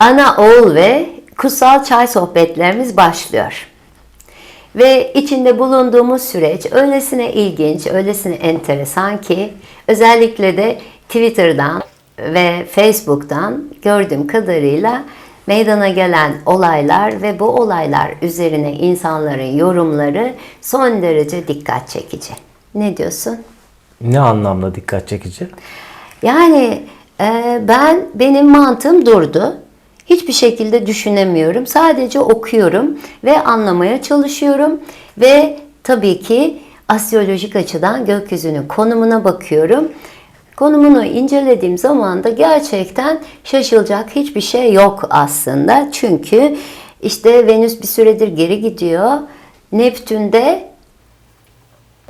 Ana, oğul ve kutsal çay sohbetlerimiz başlıyor. Ve içinde bulunduğumuz süreç öylesine ilginç, öylesine enteresan ki özellikle de Twitter'dan ve Facebook'tan gördüğüm kadarıyla meydana gelen olaylar ve bu olaylar üzerine insanların yorumları son derece dikkat çekici. Ne diyorsun? Ne anlamda dikkat çekici? Yani e, ben benim mantığım durdu. Hiçbir şekilde düşünemiyorum. Sadece okuyorum ve anlamaya çalışıyorum ve tabii ki astrolojik açıdan gökyüzünün konumuna bakıyorum. Konumunu incelediğim zaman da gerçekten şaşılacak hiçbir şey yok aslında. Çünkü işte Venüs bir süredir geri gidiyor. Neptün de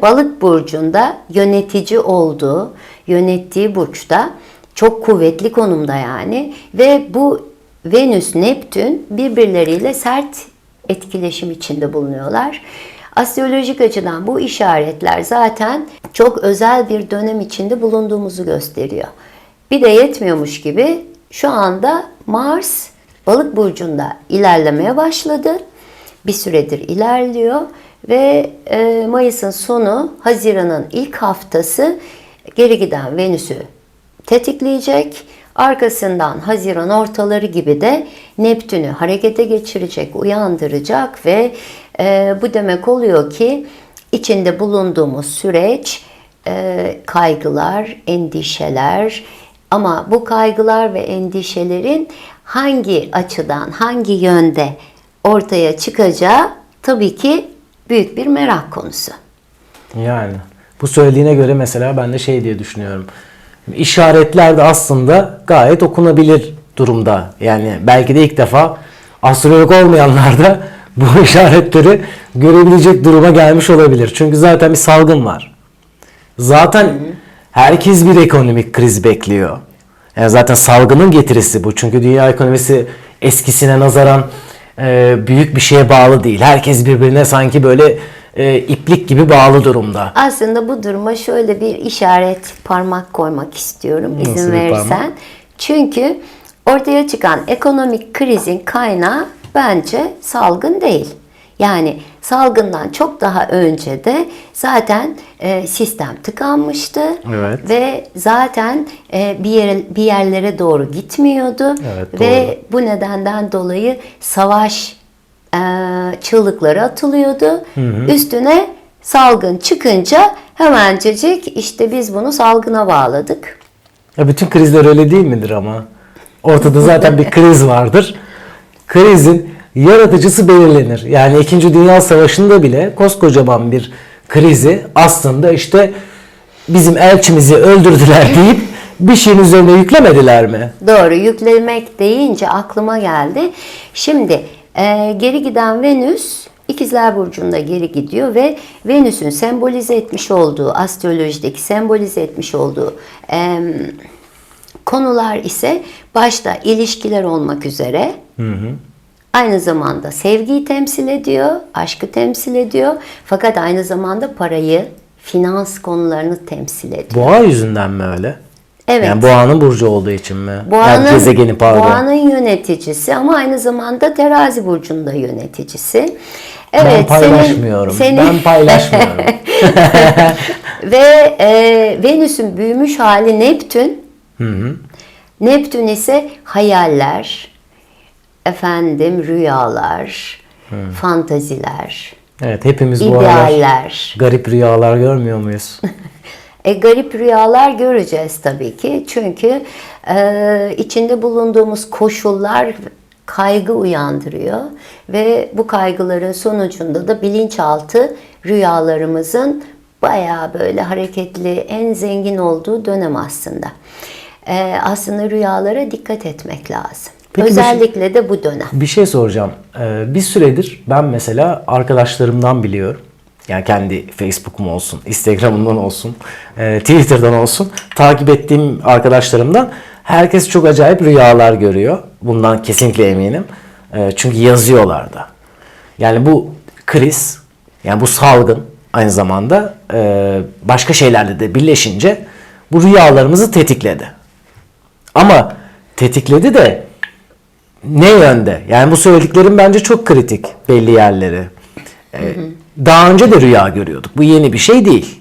Balık burcunda yönetici olduğu, yönettiği burçta çok kuvvetli konumda yani ve bu Venüs Neptün birbirleriyle sert etkileşim içinde bulunuyorlar. Astrolojik açıdan bu işaretler zaten çok özel bir dönem içinde bulunduğumuzu gösteriyor. Bir de yetmiyormuş gibi şu anda Mars Balık burcunda ilerlemeye başladı. Bir süredir ilerliyor ve e, Mayıs'ın sonu, Haziran'ın ilk haftası geri giden Venüs'ü tetikleyecek. Arkasından Haziran ortaları gibi de Neptün'ü harekete geçirecek, uyandıracak ve e, bu demek oluyor ki içinde bulunduğumuz süreç e, kaygılar, endişeler ama bu kaygılar ve endişelerin hangi açıdan, hangi yönde ortaya çıkacağı tabii ki büyük bir merak konusu. Yani bu söylediğine göre mesela ben de şey diye düşünüyorum. İşaretler de aslında gayet okunabilir durumda. Yani belki de ilk defa astrolog olmayanlar da bu işaretleri görebilecek duruma gelmiş olabilir. Çünkü zaten bir salgın var. Zaten herkes bir ekonomik kriz bekliyor. Yani zaten salgının getirisi bu. Çünkü dünya ekonomisi eskisine nazaran e, büyük bir şeye bağlı değil. Herkes birbirine sanki böyle e, iplik gibi bağlı durumda. Aslında bu duruma şöyle bir işaret parmak koymak istiyorum Nasıl izin verirsen. parmak? Çünkü ortaya çıkan ekonomik krizin kaynağı bence salgın değil. Yani salgından çok daha önce de zaten e, sistem tıkanmıştı Evet. ve zaten e, bir yere bir yerlere doğru gitmiyordu Evet, ve bu nedenden dolayı savaş çığlıkları atılıyordu. Üstüne salgın çıkınca hemencecik işte biz bunu salgına bağladık. Ya bütün krizler öyle değil midir ama? Ortada zaten bir kriz vardır. Krizin yaratıcısı belirlenir. Yani 2. Dünya Savaşı'nda bile koskocaman bir krizi aslında işte bizim elçimizi öldürdüler deyip bir şeyin üzerine yüklemediler mi? Doğru yüklemek deyince aklıma geldi. Şimdi e, geri giden Venüs İkizler Burcu'nda geri gidiyor ve Venüs'ün sembolize etmiş olduğu, astrolojideki sembolize etmiş olduğu e, konular ise başta ilişkiler olmak üzere aynı zamanda sevgiyi temsil ediyor, aşkı temsil ediyor fakat aynı zamanda parayı, finans konularını temsil ediyor. Boğa yüzünden mi öyle? Evet. Yani boğanın burcu olduğu için mi? Boğanın, yani gezegeni pardon. Boğanın yöneticisi ama aynı zamanda terazi burcunda yöneticisi. ben Evet, paylaşmıyorum. Senin, Ben senin paylaşmıyorum. ve e, Venüs'ün büyümüş hali Neptün. Neptün ise hayaller, efendim rüyalar, fantaziler, evet hepimiz bu aralar idealler. garip rüyalar görmüyor muyuz? E, garip rüyalar göreceğiz tabii ki. Çünkü e, içinde bulunduğumuz koşullar kaygı uyandırıyor ve bu kaygıların sonucunda da bilinçaltı rüyalarımızın bayağı böyle hareketli, en zengin olduğu dönem aslında. E, aslında rüyalara dikkat etmek lazım. Peki şey- Özellikle de bu dönem. Bir şey soracağım. Ee, bir süredir ben mesela arkadaşlarımdan biliyorum. Yani kendi Facebook'um olsun, Instagram'ımdan olsun, e, Twitter'dan olsun. Takip ettiğim arkadaşlarımdan herkes çok acayip rüyalar görüyor. Bundan kesinlikle eminim. E, çünkü yazıyorlar da. Yani bu kriz, yani bu salgın aynı zamanda e, başka şeylerle de birleşince bu rüyalarımızı tetikledi. Ama tetikledi de ne yönde? Yani bu söylediklerim bence çok kritik belli yerleri. Ee, daha önce de rüya görüyorduk. Bu yeni bir şey değil.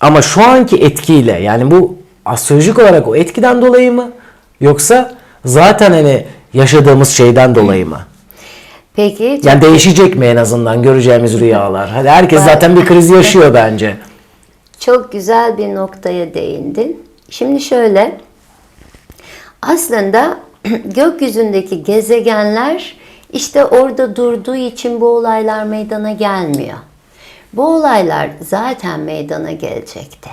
Ama şu anki etkiyle yani bu astrolojik olarak o etkiden dolayı mı? Yoksa zaten hani yaşadığımız şeyden dolayı mı? Peki Yani değişecek mi en azından göreceğimiz rüyalar? Hadi herkes zaten bir kriz yaşıyor bence. Çok güzel bir noktaya değindin. Şimdi şöyle, aslında gökyüzündeki gezegenler işte orada durduğu için bu olaylar meydana gelmiyor. Bu olaylar zaten meydana gelecekti.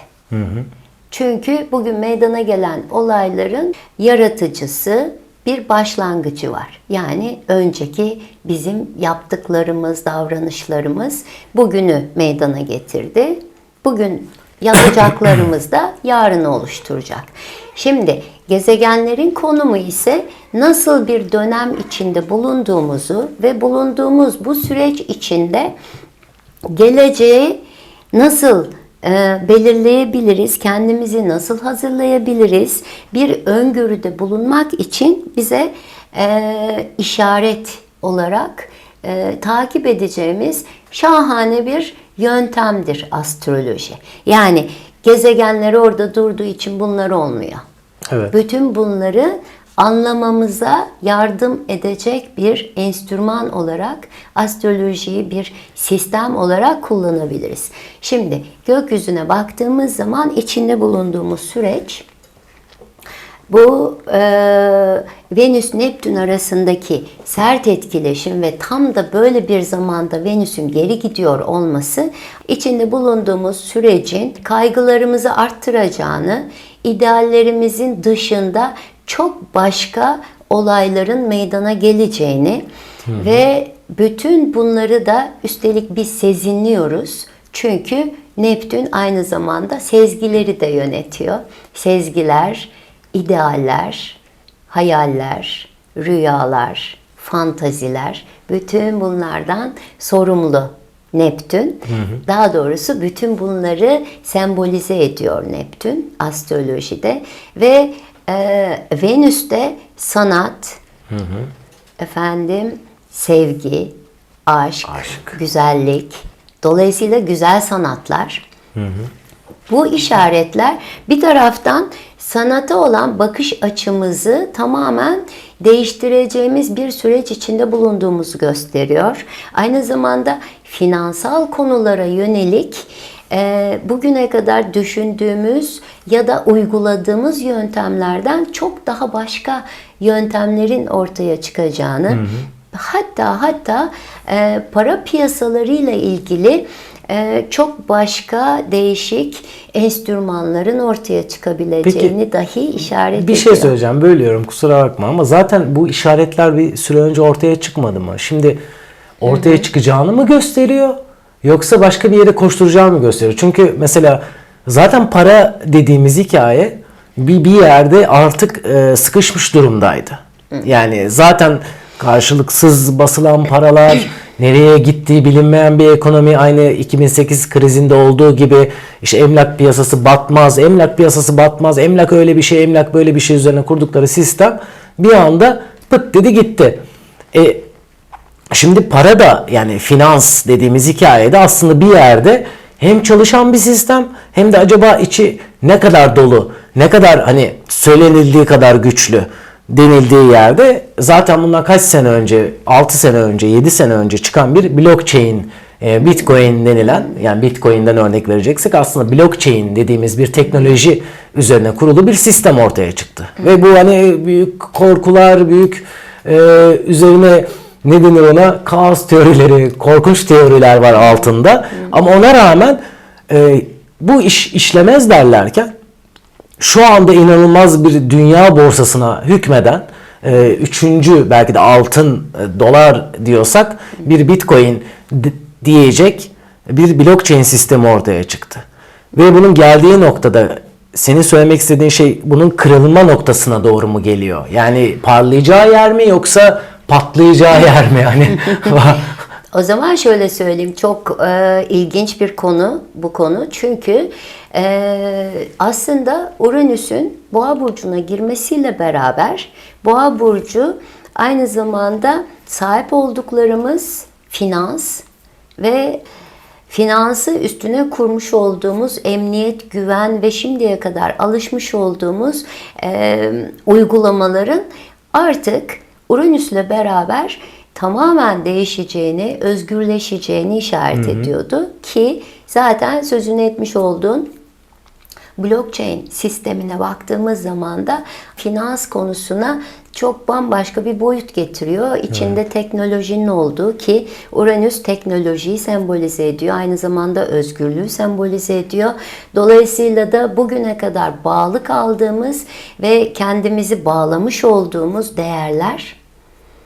Çünkü bugün meydana gelen olayların yaratıcısı bir başlangıcı var. Yani önceki bizim yaptıklarımız, davranışlarımız bugünü meydana getirdi. Bugün yapacaklarımız da yarını oluşturacak. Şimdi gezegenlerin konumu ise nasıl bir dönem içinde bulunduğumuzu ve bulunduğumuz bu süreç içinde geleceği nasıl e, belirleyebiliriz, kendimizi nasıl hazırlayabiliriz, bir öngörüde bulunmak için bize e, işaret olarak e, takip edeceğimiz şahane bir yöntemdir astroloji. Yani gezegenler orada durduğu için bunlar olmuyor. Evet. Bütün bunları anlamamıza yardım edecek bir enstrüman olarak astrolojiyi bir sistem olarak kullanabiliriz. Şimdi gökyüzüne baktığımız zaman içinde bulunduğumuz süreç bu e, Venüs-Neptün arasındaki sert etkileşim ve tam da böyle bir zamanda Venüs'ün geri gidiyor olması içinde bulunduğumuz sürecin kaygılarımızı arttıracağını, ideallerimizin dışında çok başka olayların meydana geleceğini ve bütün bunları da üstelik biz sezinliyoruz. Çünkü Neptün aynı zamanda sezgileri de yönetiyor. Sezgiler, idealler, hayaller, rüyalar, fantaziler bütün bunlardan sorumlu Neptün. Daha doğrusu bütün bunları sembolize ediyor Neptün astrolojide ve e, Venüs'te sanat, efendim sevgi, aşk, Aşk. güzellik, dolayısıyla güzel sanatlar. Bu işaretler bir taraftan sanata olan bakış açımızı tamamen değiştireceğimiz bir süreç içinde bulunduğumuzu gösteriyor. Aynı zamanda finansal konulara yönelik e, bugüne kadar düşündüğümüz ya da uyguladığımız yöntemlerden çok daha başka yöntemlerin ortaya çıkacağını hatta hatta e, para piyasalarıyla ilgili çok başka değişik enstrümanların ortaya çıkabileceğini dahi işaret Bir ediyor. şey söyleyeceğim bölüyorum kusura bakma ama zaten bu işaretler bir süre önce ortaya çıkmadı mı? Şimdi ortaya çıkacağını mı gösteriyor yoksa başka bir yere koşturacağını mı gösteriyor? Çünkü mesela zaten para dediğimiz hikaye bir, bir yerde artık e, sıkışmış durumdaydı. Yani zaten karşılıksız basılan paralar nereye gittiği bilinmeyen bir ekonomi aynı 2008 krizinde olduğu gibi işte emlak piyasası batmaz, emlak piyasası batmaz, emlak öyle bir şey, emlak böyle bir şey üzerine kurdukları sistem bir anda pıt dedi gitti. E, Şimdi para da yani finans dediğimiz hikayede aslında bir yerde hem çalışan bir sistem hem de acaba içi ne kadar dolu, ne kadar hani söylenildiği kadar güçlü denildiği yerde zaten bundan kaç sene önce, 6 sene önce, 7 sene önce çıkan bir blockchain, e, bitcoin denilen yani bitcoin'den örnek vereceksek aslında blockchain dediğimiz bir teknoloji üzerine kurulu bir sistem ortaya çıktı. Ve bu hani büyük korkular, büyük e, üzerine ne denir ona kaos teorileri, korkunç teoriler var altında. Ama ona rağmen e, bu iş işlemez derlerken şu anda inanılmaz bir dünya borsasına hükmeden e, üçüncü belki de altın e, dolar diyorsak bir bitcoin diyecek bir blockchain sistemi ortaya çıktı. Ve bunun geldiği noktada senin söylemek istediğin şey bunun kırılma noktasına doğru mu geliyor? Yani parlayacağı yer mi yoksa patlayacağı yer mi? Yani O zaman şöyle söyleyeyim çok e, ilginç bir konu bu konu. Çünkü e, aslında Uranüs'ün Boğa burcuna girmesiyle beraber Boğa burcu aynı zamanda sahip olduklarımız finans ve finansı üstüne kurmuş olduğumuz emniyet, güven ve şimdiye kadar alışmış olduğumuz e, uygulamaların artık Uranüs'le beraber tamamen değişeceğini, özgürleşeceğini işaret ediyordu ki zaten sözünü etmiş olduğun blockchain sistemine baktığımız zaman da finans konusuna çok bambaşka bir boyut getiriyor. İçinde teknolojinin olduğu ki Uranüs teknolojiyi sembolize ediyor. Aynı zamanda özgürlüğü sembolize ediyor. Dolayısıyla da bugüne kadar bağlı kaldığımız ve kendimizi bağlamış olduğumuz değerler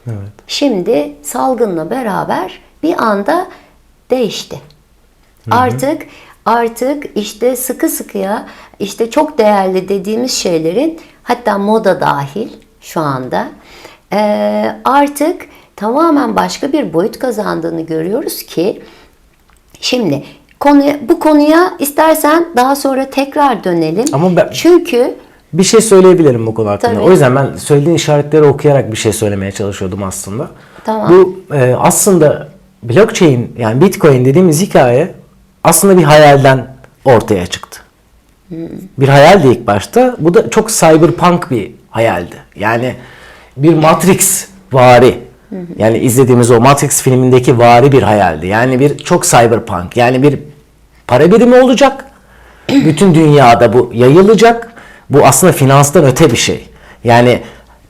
Evet. Şimdi salgınla beraber bir anda değişti. Artık artık işte sıkı sıkıya işte çok değerli dediğimiz şeylerin hatta moda dahil şu anda artık tamamen başka bir boyut kazandığını görüyoruz ki şimdi konuya, bu konuya istersen daha sonra tekrar dönelim. Ama ben- Çünkü Bir şey söyleyebilirim bu konu hakkında. Tabii. O yüzden ben söylediğin işaretleri okuyarak bir şey söylemeye çalışıyordum aslında. Tamam. Bu e, aslında blockchain yani bitcoin dediğimiz hikaye aslında bir hayalden ortaya çıktı. Bir hayaldi ilk başta. Bu da çok cyberpunk bir hayaldi. Yani bir Matrix vari. Yani izlediğimiz o Matrix filmindeki vari bir hayaldi. Yani bir çok cyberpunk. Yani bir para birimi olacak. Bütün dünyada bu yayılacak. Bu aslında finanstan öte bir şey. Yani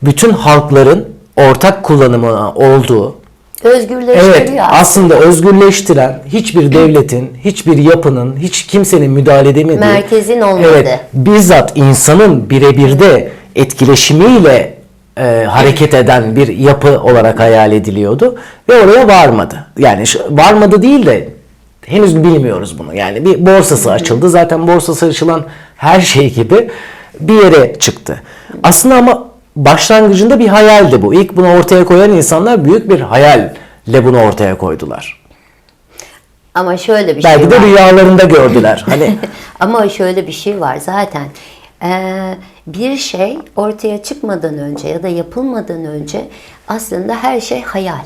bütün halkların ortak kullanımı olduğu özgürleştiriyor. Evet, aslında özgürleştiren hiçbir devletin, hiçbir yapının, hiç kimsenin müdahale edemediği, Merkezin olmadığı. Evet, bizzat insanın birebir de etkileşimiyle e, hareket eden bir yapı olarak hayal ediliyordu ve oraya varmadı. Yani varmadı değil de henüz bilmiyoruz bunu. Yani bir borsası açıldı. Zaten borsası açılan her şey gibi bir yere çıktı. Aslında ama başlangıcında bir hayaldi bu. İlk bunu ortaya koyan insanlar büyük bir hayalle bunu ortaya koydular. Ama şöyle bir Belki şey de var. rüyalarında gördüler. Hani Ama şöyle bir şey var zaten. Ee, bir şey ortaya çıkmadan önce ya da yapılmadan önce aslında her şey hayal.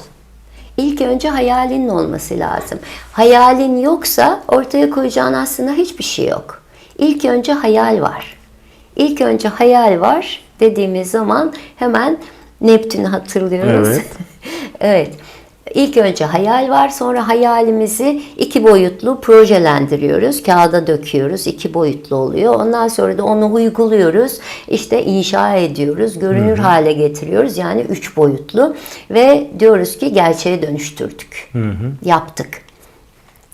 İlk önce hayalinin olması lazım. Hayalin yoksa ortaya koyacağın aslında hiçbir şey yok. İlk önce hayal var. İlk önce hayal var dediğimiz zaman hemen Neptün'ü hatırlıyoruz. Evet. evet. İlk önce hayal var, sonra hayalimizi iki boyutlu projelendiriyoruz. Kağıda döküyoruz, iki boyutlu oluyor. Ondan sonra da onu uyguluyoruz. İşte inşa ediyoruz, görünür hale getiriyoruz. Yani üç boyutlu. Ve diyoruz ki gerçeğe dönüştürdük. Yaptık.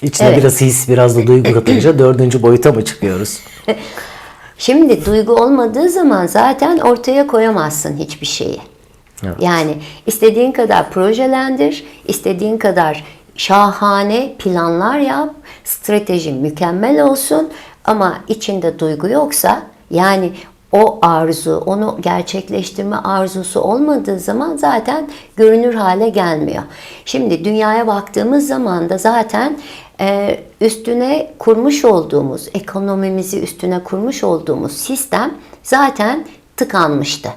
içine Evet. biraz his, biraz da duygu katınca dördüncü boyuta mı çıkıyoruz? Şimdi duygu olmadığı zaman zaten ortaya koyamazsın hiçbir şeyi. Evet. Yani istediğin kadar projelendir, istediğin kadar şahane planlar yap, stratejin mükemmel olsun ama içinde duygu yoksa yani o arzu, onu gerçekleştirme arzusu olmadığı zaman zaten görünür hale gelmiyor. Şimdi dünyaya baktığımız zaman da zaten e, üstüne kurmuş olduğumuz, ekonomimizi üstüne kurmuş olduğumuz sistem zaten tıkanmıştı.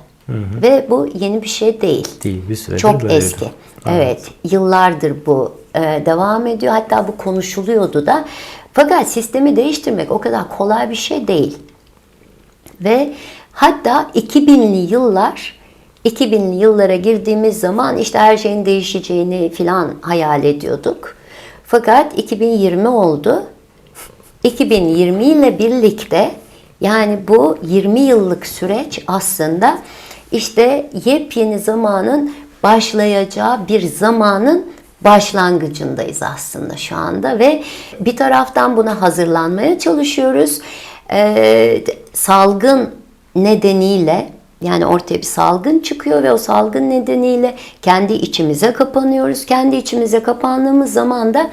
Ve bu yeni bir şey değil. Değil, bir süredir Çok böyleydi. eski. Evet, yıllardır bu e, devam ediyor. Hatta bu konuşuluyordu da. Fakat sistemi değiştirmek o kadar kolay bir şey değil. Ve hatta 2000'li yıllar 2000'li yıllara girdiğimiz zaman işte her şeyin değişeceğini filan hayal ediyorduk. Fakat 2020 oldu. 2020 ile birlikte yani bu 20 yıllık süreç aslında işte yepyeni zamanın başlayacağı bir zamanın başlangıcındayız aslında şu anda ve bir taraftan buna hazırlanmaya çalışıyoruz. Ee, salgın nedeniyle yani ortaya bir salgın çıkıyor ve o salgın nedeniyle kendi içimize kapanıyoruz. Kendi içimize kapandığımız zaman da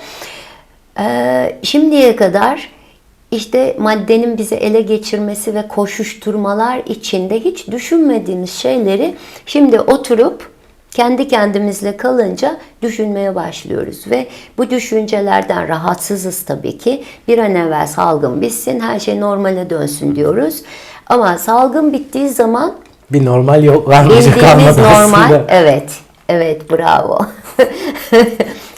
ee, şimdiye kadar işte maddenin bizi ele geçirmesi ve koşuşturmalar içinde hiç düşünmediğimiz şeyleri şimdi oturup Kendi kendimizle kalınca düşünmeye başlıyoruz ve bu düşüncelerden rahatsızız tabii ki. Bir an evvel salgın bitsin, her şey normale dönsün diyoruz. Ama salgın bittiği zaman Bir normal yok varmayacak Bildiğimiz kalmadı normal. aslında. Evet. Evet bravo.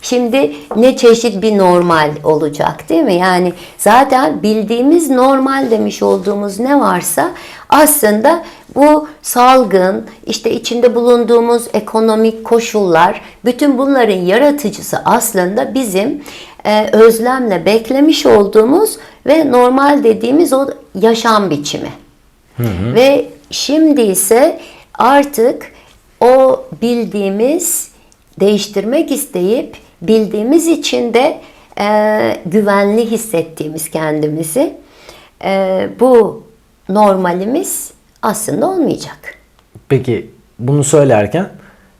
Şimdi ne çeşit bir normal olacak değil mi? Yani zaten bildiğimiz normal demiş olduğumuz ne varsa aslında bu salgın, işte içinde bulunduğumuz ekonomik koşullar, bütün bunların yaratıcısı aslında bizim e, özlemle beklemiş olduğumuz ve normal dediğimiz o yaşam biçimi. Ve şimdi ise artık o bildiğimiz değiştirmek isteyip bildiğimiz için de e, güvenli hissettiğimiz kendimizi e, bu normalimiz aslında olmayacak. Peki bunu söylerken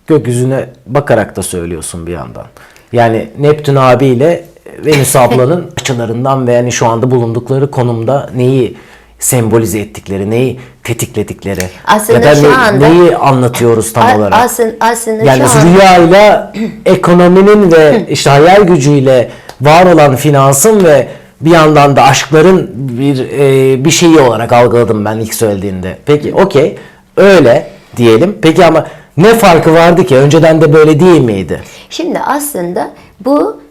gökyüzüne bakarak da söylüyorsun bir yandan. Yani Neptün abiyle Venüs ablanın açılarından ve yani şu anda bulundukları konumda neyi sembolize ettikleri, neyi tetikledikleri Aslında ya da şu ne- anda- neyi anlatıyoruz tam A- olarak. aslında, aslında Yani şu rüyayla ekonominin ve işte hayal gücüyle var olan finansın ve bir yandan da aşkların bir e, bir şeyi olarak algıladım ben ilk söylediğinde. Peki okey öyle diyelim. Peki ama ne farkı vardı ki? Önceden de böyle değil miydi? Şimdi aslında bu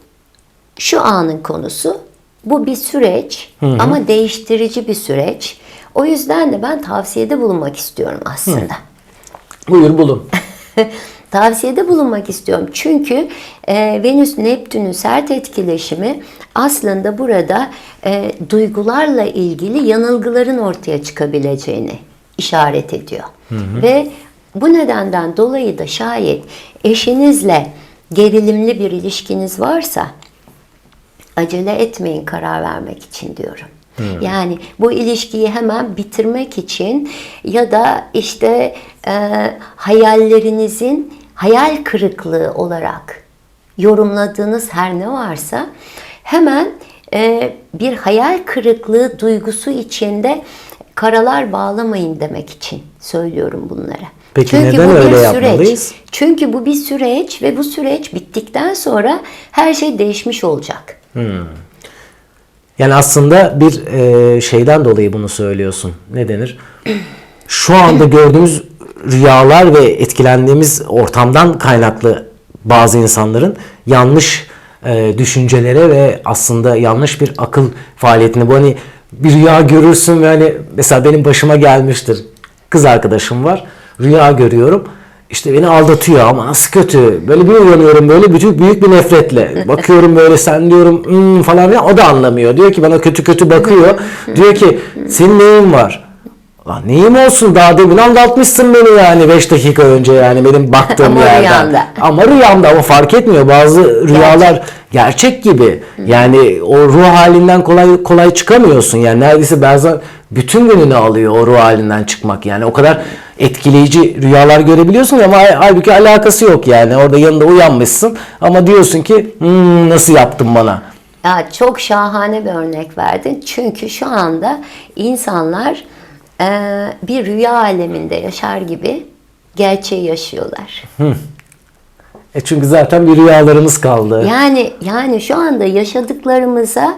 şu anın konusu. Bu bir süreç ama değiştirici bir süreç. O yüzden de ben tavsiyede bulunmak istiyorum aslında. Buyur bulun. Tavsiyede bulunmak istiyorum. Çünkü e, Venüs Neptün'ün sert etkileşimi aslında burada e, duygularla ilgili yanılgıların ortaya çıkabileceğini işaret ediyor. Ve bu nedenden dolayı da şayet eşinizle gerilimli bir ilişkiniz varsa acele etmeyin karar vermek için diyorum. Yani bu ilişkiyi hemen bitirmek için ya da işte e, hayallerinizin hayal kırıklığı olarak yorumladığınız her ne varsa hemen e, bir hayal kırıklığı duygusu içinde karalar bağlamayın demek için söylüyorum bunları. Peki neden öyle süreç. yapmalıyız? Çünkü bu bir süreç ve bu süreç bittikten sonra her şey değişmiş olacak. Yani aslında bir e, şeyden dolayı bunu söylüyorsun. Ne denir? Şu anda gördüğümüz rüyalar ve etkilendiğimiz ortamdan kaynaklı bazı insanların yanlış e, düşüncelere ve aslında yanlış bir akıl faaliyetine bu hani bir rüya görürsün ve hani mesela benim başıma gelmiştir. Kız arkadaşım var. Rüya görüyorum. İşte beni aldatıyor ama nasıl kötü. Böyle bir uyanıyorum böyle büyük, büyük bir nefretle. Bakıyorum böyle sen diyorum "Hmm," falan filan. O da anlamıyor. Diyor ki bana kötü kötü bakıyor. diyor ki senin neyin var? Lan neyim olsun daha demin aldatmışsın beni yani 5 dakika önce yani benim baktığım Ama yerden. rüyanda. Ama rüyamda ama fark etmiyor. Bazı rüyalar gerçek gibi. Yani o ruh halinden kolay kolay çıkamıyorsun. Yani neredeyse bazen bütün gününü alıyor o ruh halinden çıkmak. Yani o kadar etkileyici rüyalar görebiliyorsun ama hal- halbuki alakası yok yani. Orada yanında uyanmışsın ama diyorsun ki "Hmm, nasıl yaptın bana? Ya çok şahane bir örnek verdin. Çünkü şu anda insanlar e, bir rüya aleminde yaşar gibi gerçeği yaşıyorlar. E çünkü zaten bir rüyalarımız kaldı. Yani yani şu anda yaşadıklarımıza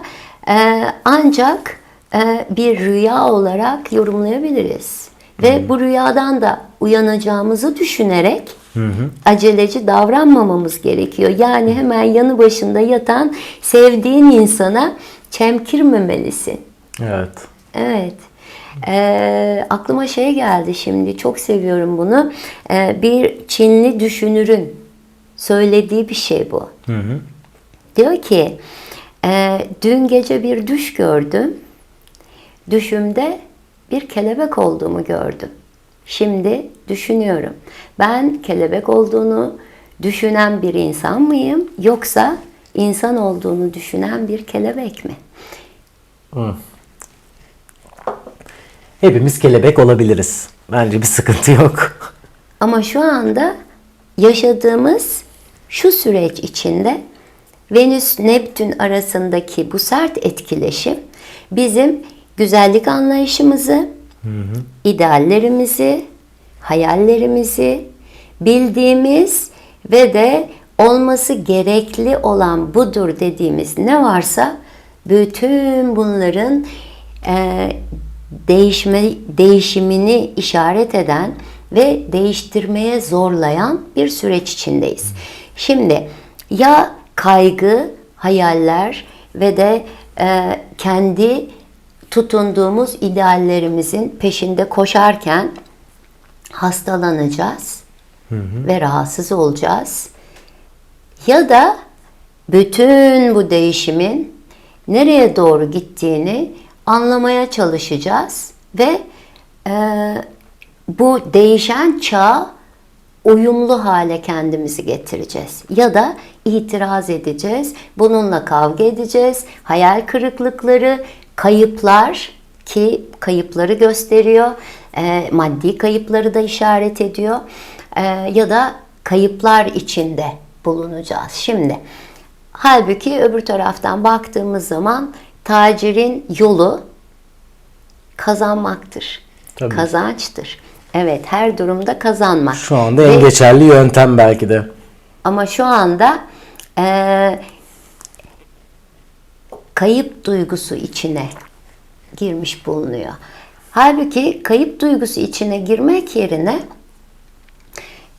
e, ancak e, bir rüya olarak yorumlayabiliriz. Ve bu rüyadan da uyanacağımızı düşünerek aceleci davranmamamız gerekiyor. Yani hemen yanı başında yatan sevdiğin insana çemkirmemelisin. Evet. Evet. Ee, aklıma şey geldi şimdi çok seviyorum bunu. Ee, bir Çinli düşünürün söylediği bir şey bu. Diyor ki e, dün gece bir düş gördüm. Düşümde bir kelebek olduğumu gördüm. Şimdi düşünüyorum. Ben kelebek olduğunu düşünen bir insan mıyım yoksa insan olduğunu düşünen bir kelebek mi? Hepimiz kelebek olabiliriz. Bence bir sıkıntı yok. Ama şu anda yaşadığımız şu süreç içinde Venüs Neptün arasındaki bu sert etkileşim bizim güzellik anlayışımızı, ideallerimizi, hayallerimizi, bildiğimiz ve de olması gerekli olan budur dediğimiz ne varsa bütün bunların e, değişme değişimini işaret eden ve değiştirmeye zorlayan bir süreç içindeyiz. Şimdi ya kaygı, hayaller ve de e, kendi tutunduğumuz ideallerimizin peşinde koşarken hastalanacağız ve rahatsız olacağız. Ya da bütün bu değişimin nereye doğru gittiğini anlamaya çalışacağız ve e, bu değişen çağa uyumlu hale kendimizi getireceğiz. Ya da itiraz edeceğiz, bununla kavga edeceğiz, hayal kırıklıkları, kayıplar ki kayıpları gösteriyor, e, maddi kayıpları da işaret ediyor E, ya da kayıplar içinde bulunacağız. Şimdi halbuki öbür taraftan baktığımız zaman tacirin yolu kazanmaktır. Tabii. Kazançtır. Evet her durumda kazanmak. Şu anda Ve- en geçerli yöntem belki de. ama şu anda eee, kayıp duygusu içine girmiş bulunuyor. Halbuki kayıp duygusu içine girmek yerine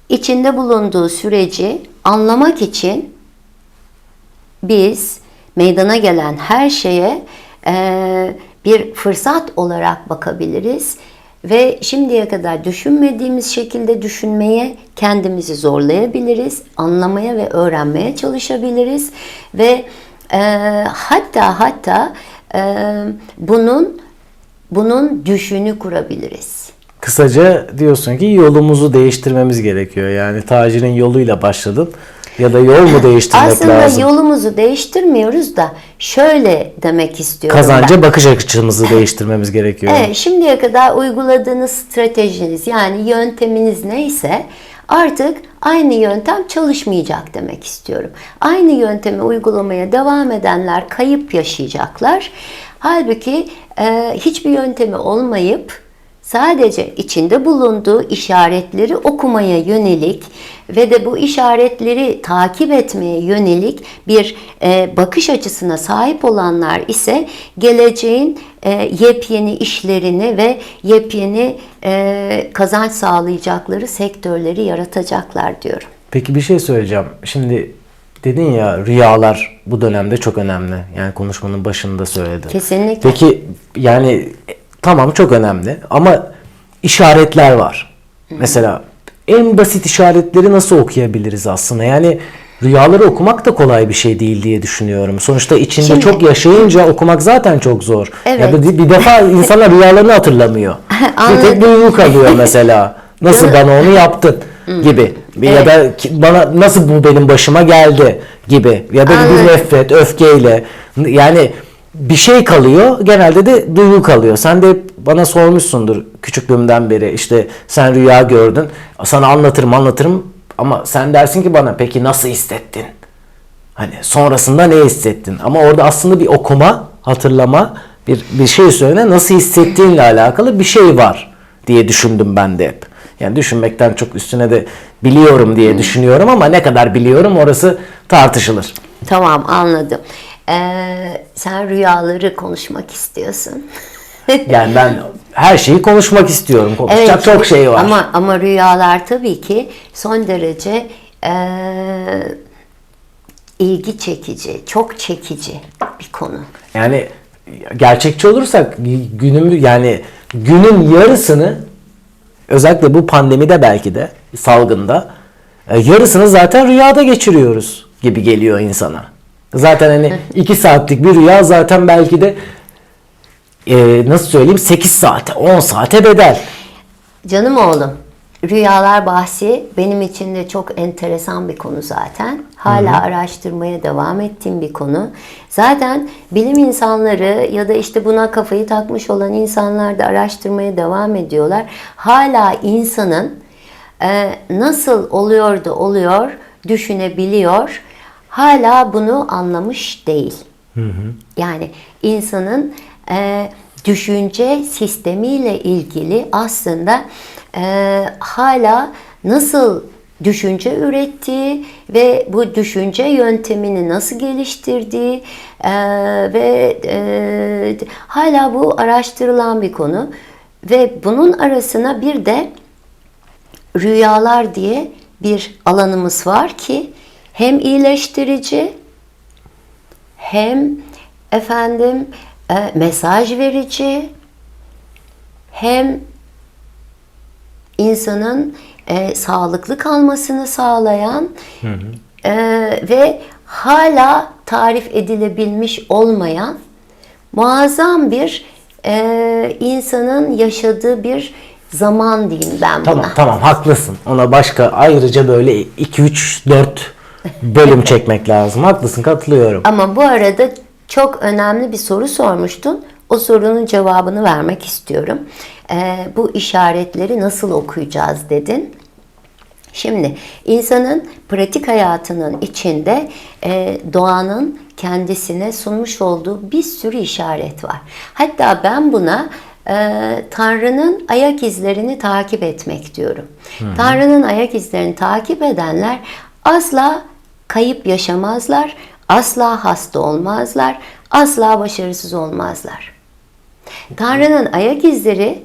içinde bulunduğu süreci anlamak için biz meydana gelen her şeye eee, bir fırsat olarak bakabiliriz ve şimdiye kadar düşünmediğimiz şekilde düşünmeye kendimizi zorlayabiliriz, anlamaya ve öğrenmeye çalışabiliriz ve eee, hatta hatta eee, bunun bunun düşünü kurabiliriz. Kısaca diyorsun ki yolumuzu değiştirmemiz gerekiyor. Yani tacirin yoluyla başladın ya da yol mu değiştirmek Aslında lazım? yolumuzu değiştirmiyoruz da şöyle demek istiyorum ben. Kazanca bakış açımızı değiştirmemiz gerekiyor. Evet, şimdiye kadar uyguladığınız stratejiniz yani yönteminiz neyse artık aynı yöntem çalışmayacak demek istiyorum. Aynı yöntemi uygulamaya devam edenler kayıp yaşayacaklar. Halbuki e, hiçbir yöntemi olmayıp sadece içinde bulunduğu işaretleri okumaya yönelik ve de bu işaretleri takip etmeye yönelik bir e, bakış açısına sahip olanlar ise geleceğin e, yepyeni işlerini ve yepyeni e, kazanç sağlayacakları sektörleri yaratacaklar diyorum. Peki bir şey söyleyeceğim. Şimdi dedin ya rüyalar bu dönemde çok önemli. Yani konuşmanın başında söyledin. Kesinlikle. Peki yani tamam çok önemli ama işaretler var. Mesela en basit işaretleri nasıl okuyabiliriz aslında? Yani rüyaları okumak da kolay bir şey değil diye düşünüyorum. Sonuçta içinde Şimdi- çok yaşayınca okumak zaten çok zor. Evet. Ya bir, bir defa insanlar rüyalarını hatırlamıyor. bir tek duygu kalıyor mesela. Nasıl bana onu yaptın gibi. Ya da bana nasıl bu benim başıma geldi gibi. Ya da bir nefret, öfkeyle. Yani bir şey kalıyor. Genelde de duygu kalıyor. Sen de hep bana sormuşsundur küçüklüğümden beri. işte sen rüya gördün. Sana anlatırım anlatırım. Ama sen dersin ki bana peki nasıl hissettin? Hani sonrasında ne hissettin? Ama orada aslında bir okuma, hatırlama, bir bir şey söyle nasıl hissettiğinle alakalı bir şey var diye düşündüm ben de hep. Yani düşünmekten çok üstüne de biliyorum diye düşünüyorum ama ne kadar biliyorum orası tartışılır. Tamam anladım. Ee, sen rüyaları konuşmak istiyorsun. Yani ben her şeyi konuşmak istiyorum. Konuşacak çok şey var. Ama ama rüyalar tabii ki son derece eee, ilgi çekici, çok çekici bir konu. Yani gerçekçi olursak günün yani günün yarısını özellikle bu pandemide belki de salgında e, yarısını zaten rüyada geçiriyoruz gibi geliyor insana. Zaten hani 2 saatlik bir rüya zaten belki de e, nasıl söyleyeyim 8 saate 10 saate bedel. Canım oğlum, rüyalar bahsi benim için de çok enteresan bir konu zaten. Hala araştırmaya devam ettiğim bir konu. Zaten bilim insanları ya da işte buna kafayı takmış olan insanlar da araştırmaya devam ediyorlar. Hala insanın e, nasıl oluyor da oluyor düşünebiliyor. Hala bunu anlamış değil. Yani insanın e, düşünce sistemiyle ilgili aslında e, hala nasıl düşünce ürettiği ve bu düşünce yöntemini nasıl geliştirdiği e, ve e, hala bu araştırılan bir konu ve bunun arasına bir de rüyalar diye bir alanımız var ki hem iyileştirici hem efendim e, mesaj verici hem insanın e, sağlıklı kalmasını sağlayan e, ve hala tarif edilebilmiş olmayan muazzam bir e, insanın yaşadığı bir zaman diyeyim ben Tamam buna. tamam haklısın. Ona başka ayrıca böyle 2 3 4 bölüm çekmek lazım. Haklısın katılıyorum. Ama bu arada çok önemli bir soru sormuştun. O sorunun cevabını vermek istiyorum. Ee, bu işaretleri nasıl okuyacağız dedin. Şimdi insanın pratik hayatının içinde e, doğanın kendisine sunmuş olduğu bir sürü işaret var. Hatta ben buna e, Tanrı'nın ayak izlerini takip etmek diyorum. Tanrı'nın ayak izlerini takip edenler asla kayıp yaşamazlar, asla hasta olmazlar, asla başarısız olmazlar. Tanrı'nın ayak izleri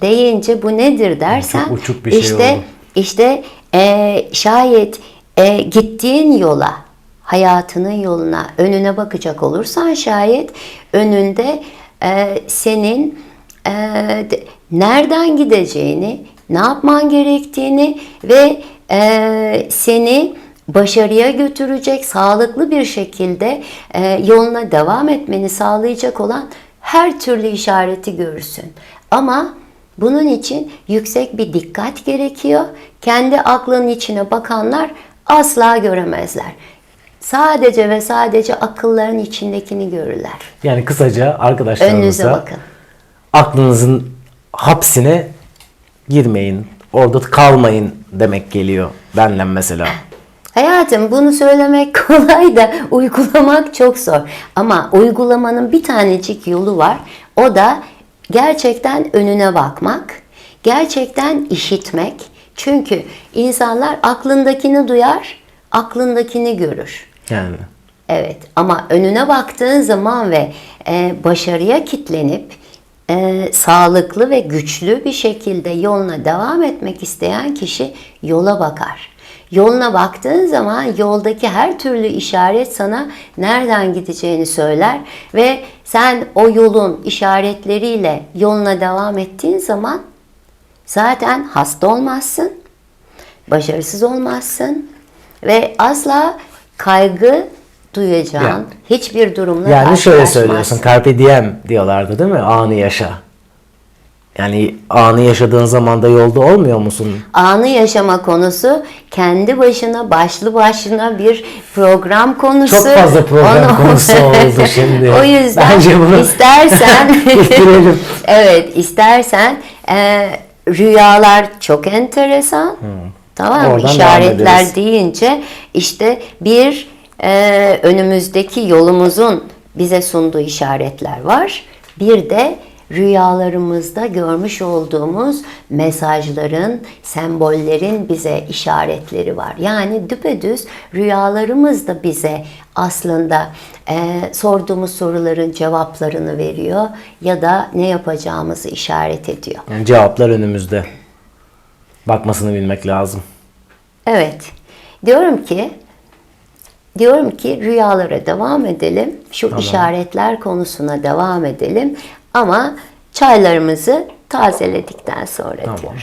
deyince bu nedir dersen Çok uçuk bir şey işte oldu. işte e, şayet e, gittiğin yola, hayatının yoluna, önüne bakacak olursan şayet önünde e, senin e, de- nereden gideceğini, ne yapman gerektiğini ve e, seni başarıya götürecek, sağlıklı bir şekilde e, yoluna devam etmeni sağlayacak olan her türlü işareti görürsün. Ama bunun için yüksek bir dikkat gerekiyor. Kendi aklının içine bakanlar asla göremezler. Sadece ve sadece akılların içindekini görürler. Yani kısaca bakın. aklınızın hapsine girmeyin. Orada kalmayın demek geliyor benden mesela. Hayatım bunu söylemek kolay da uygulamak çok zor. Ama uygulamanın bir tanecik yolu var. O da gerçekten önüne bakmak, gerçekten işitmek. Çünkü insanlar aklındakini duyar, aklındakini görür. Yani Evet ama önüne baktığın zaman ve e, başarıya kitlenip e, sağlıklı ve güçlü bir şekilde yoluna devam etmek isteyen kişi yola bakar. Yoluna baktığın zaman yoldaki her türlü işaret sana nereden gideceğini söyler ve sen o yolun işaretleriyle yoluna devam ettiğin zaman zaten hasta olmazsın, başarısız olmazsın ve asla kaygı duyacağın Ya. hiçbir durumla yani şöyle söylüyorsun carpe diem diyorlardı değil mi? Anı yaşa. Yani anı yaşadığın zaman da yolda olmuyor musun? Anı yaşama konusu kendi başına başlı başına bir program konusu. Çok fazla program konusu oldu şimdi. o yüzden Bence bunu istersen evet istersen e, rüyalar çok enteresan. Tamam mı? Oradan İşaretler deyince işte bir e, önümüzdeki yolumuzun bize sunduğu işaretler var. Bir de rüyalarımızda görmüş olduğumuz mesajların, sembollerin bize işaretleri var. Yani düpedüz rüyalarımız da bize aslında e, sorduğumuz soruların cevaplarını veriyor ya da ne yapacağımızı işaret ediyor. Yani cevaplar önümüzde. Bakmasını bilmek lazım. Evet. Diyorum ki diyorum ki rüyalara devam edelim. Şu işaretler konusuna devam edelim. Ama çaylarımızı tazeledikten sonra diyorum.